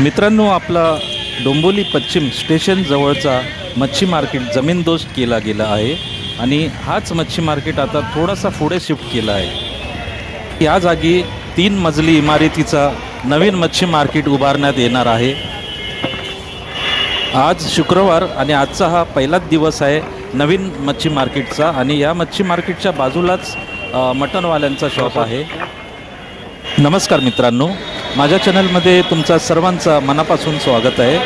मित्रांनो आपला डोंबोली पश्चिम स्टेशन जवळचा मच्छी मार्केट जमीनदोस्त केला गेला आहे आणि हाच मच्छी मार्केट आता थोडासा पुढे शिफ्ट केला आहे. या जागी तीन मजली इमारतीचा नवीन मच्छी मार्केट उभारण्यात येणार आहे. आज शुक्रवार आणि आजचा हा पहिलाच दिवस आहे नवीन मच्छी मार्केटचा आणि या मच्छी मार्केटच्या बाजूलाच मटनवाल्यांचा शॉप आहे. नमस्कार मित्रांनो. माझ्या चॅनलमध्ये तुमचा सर्वांचा मनापासून स्वागत आहे.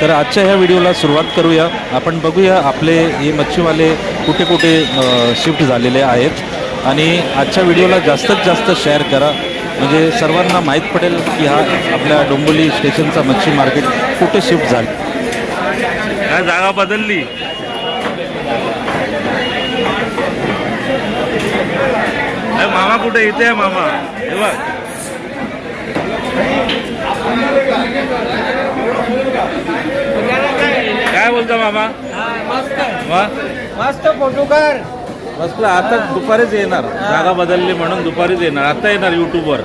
तर आजच्या ह्या व्हिडिओला सुरुवात करूया. आपण बघूया आपले हे मच्छीवाले कुठे कुठे शिफ्ट झालेले आहेत. आणि आजच्या व्हिडिओला जास्तीत जास्त शेअर करा. म्हणजे सर्वांना माहीत पडेल की हा आपल्या डोंबोली स्टेशनचा मच्छी मार्केट कुठे शिफ्ट झालं. काय जागा बदलली. मामा कुठे? इथे आहे मामा. हे बघ. काय बोलता मामा? मस्त फोटो कर बसला आता दुपारीच येणार. जागा बदलली म्हणून दुपारीच येणार. आता येणार युट्यूबवर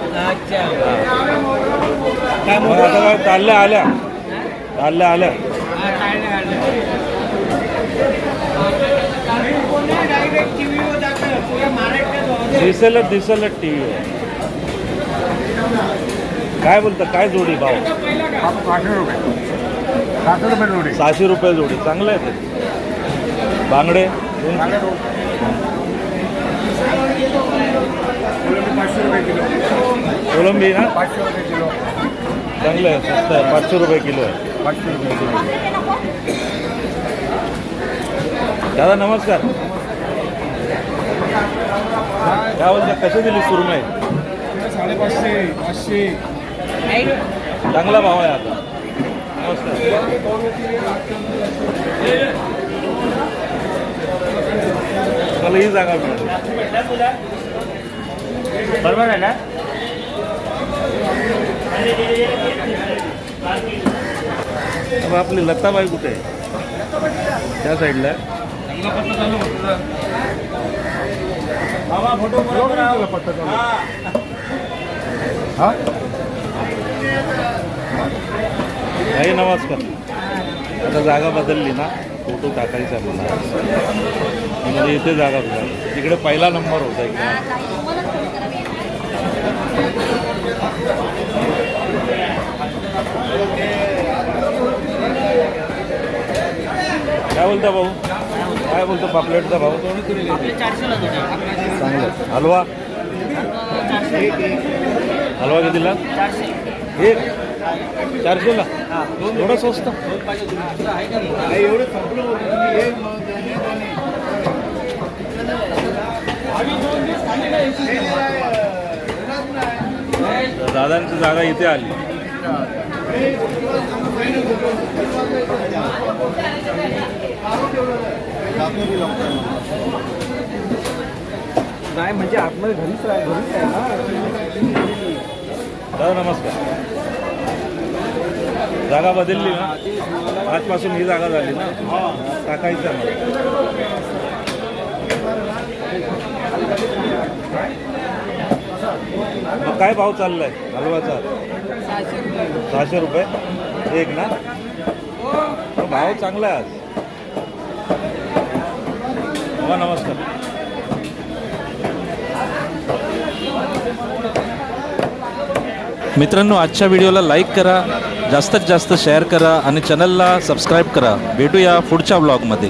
आता काय चालल्या आल्या. चालल्या आल्या. दिसेलच दिसेलच टी व्हीवर काय बोलतं? काय जोडी भाव? सहाशे रुपये सहाशे रुपये जोडी. सहाशे रुपये जोडी चांगलं आहे ते. बांगडे? पाचशे रुपये किलो कोलंबी ना? पाचशे रुपये किलो चांगलं आहे स्वस्त आहे. पाचशे रुपये किलो आहे. पाचशे रुपये किलो दादा नमस्कार. काय बोलता? कसे दिली सुरमई? साडेपाचशे पाचशे. चांगला भाव आहे आता. नमस्कार मला ही जागा मिळाली. बरोबर आहे ना? अब आपली लताबाई कुठे? आहे त्या साईडला. आहे. हा. ताई नमस्कार. आता जागा बदलली ना फोटो टाकायचा मला म्हणजे इथे जागा बदलली. तिकडे पहिला नंबर होता इकडे. काय बोलता भाऊ? काय बोलतो? पापलेटचा भाऊ चांगलं. हलवा? हलवा कितीला? एक. चारशेला एवढं स्वस्त? दादांची जागा इथे आली. नाही म्हणजे आतमध्ये घरीच आहे घरीच आहे ना. दादा नमस्कार. जागा बदलली ना? आजपासून ही जागा झाली ना? टाकायचं मग काय भाव चाललाय? हलवाचा? सहाशे रुपये. एक ना? तो भाव चांगला आहे आज. हो नमस्कार. मित्रांनो आजच्या व्हिडिओला लाईक करा. जास्तीत जास्त शेअर करा आणि चॅनलला सबस्क्राईब करा. भेटूया पुढच्या ब्लॉगमध्ये